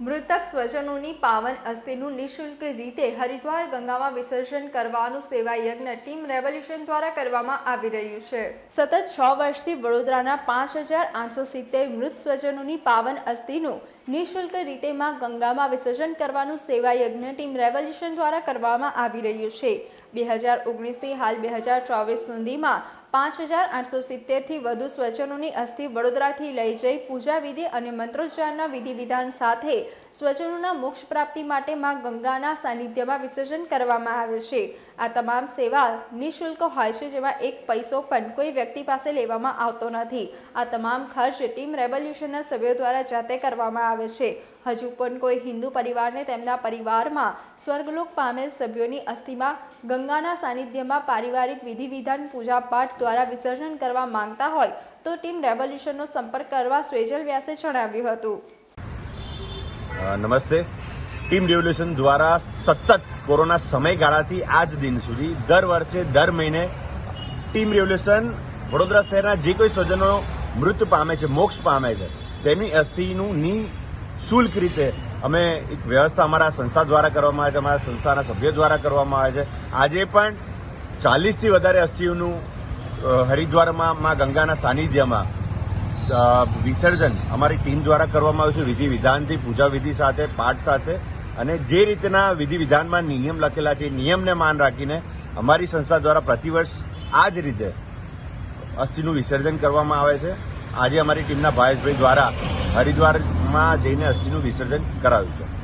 મૃતક સ્વજનોની પાવન અસ્થિનું નિઃશુલ્ક રીતે હરિદ્વાર ગંગામાં વિસર્જન કરવાનું સેવા યજ્ઞ ટીમ રેવોલ્યુશન દ્વારા કરવામાં આવી રહ્યું છે. સતત છ વર્ષથી વડોદરાના પાંચ હજાર આઠસો સિત્તેર મૃત સ્વજનોની પાવન અસ્થિનું નિઃશુલ્ક રીતે માં ગંગામાં વિસર્જન કરવાનું સેવા યજ્ઞ ટીમ રેવોલ્યુશન દ્વારા કરવામાં આવી રહ્યું છે. બે હજાર ઓગણીસથી હાલ બે હજાર ચોવીસ સુધીમાં પાંચ હજાર આઠસો સિત્તેરથી વધુ સ્વજનોની અસ્થિ વડોદરાથી લઈ જઈ પૂજા વિધિ અને મંત્રોચ્ચારના વિધિ વિધાન સાથે સ્વજનોના મોક્ષ પ્રાપ્તિ માટે માં ગંગાના સાનિધ્યમાં વિસર્જન કરવામાં આવે છે. આ તમામ સેવા નિઃશુલ્ક હોય છે જેમાં એક પૈસો પણ કોઈ વ્યક્તિ પાસે લેવામાં આવતો નથી. આ તમામ ખર્ચ ટીમ રેવોલ્યુશનના સભ્યો દ્વારા જાતે કરવામાં આવે છે. હજુ પણ કોઈ હિન્દુ પરિવારને તેમના પરિવારમાં સ્વર્ગલોક પામેલ સભ્યોની અસ્થિમાં ગંગાના સાનિધ્યમાં પારિવારિક વિધિ વિધાન પૂજા દ્વારા વિસર્જન કરવા માંગતા હોય તો ટીમ રેવોલ્યુશનનો સંપર્ક કરવા સ્વેજલ વ્યાસે જણાવ્યું હતું. નમસ્તે. ટીમ રેવોલ્યુશન દ્વારા સતત કોરોના સમયગાળાથી આજ દિન સુધી દર વર્ષે દર મહિને ટીમ રેવોલ્યુશન વડોદરા શહેરના જે કોઈ સ્વજનો મૃત્યુ પામે છે, મોક્ષ પામે છે, તેમની અસ્થિનું નિઃશુલ્ક રીતે અમે એક વ્યવસ્થા અમારા સંસ્થા દ્વારા કરવામાં આવે છે, અમારા સંસ્થાના સભ્યો દ્વારા કરવામાં આવે છે. આજે પણ ચાલીસથી વધારે અસ્થિઓનું હરિદ્વારમાં માં ગંગાના સાનિધ્યમાં વિસર્જન અમારી ટીમ દ્વારા કરવામાં આવ્યું છે. વિધિ વિધાનથી, પૂજા વિધિ સાથે, પાઠ સાથે અને જે રીતના વિધિ વિધાનમાં નિયમ લખેલા છે નિયમને માન રાખીને અમારી સંસ્થા દ્વારા પ્રતિવર્ષ આ જ રીતે અસ્થિનું વિસર્જન કરવામાં આવે છે. આજે અમારી ટીમના ભાવેશભાઈ દ્વારા હરિદ્વારમાં જઈને અસ્થિનું વિસર્જન કરાવ્યું છે.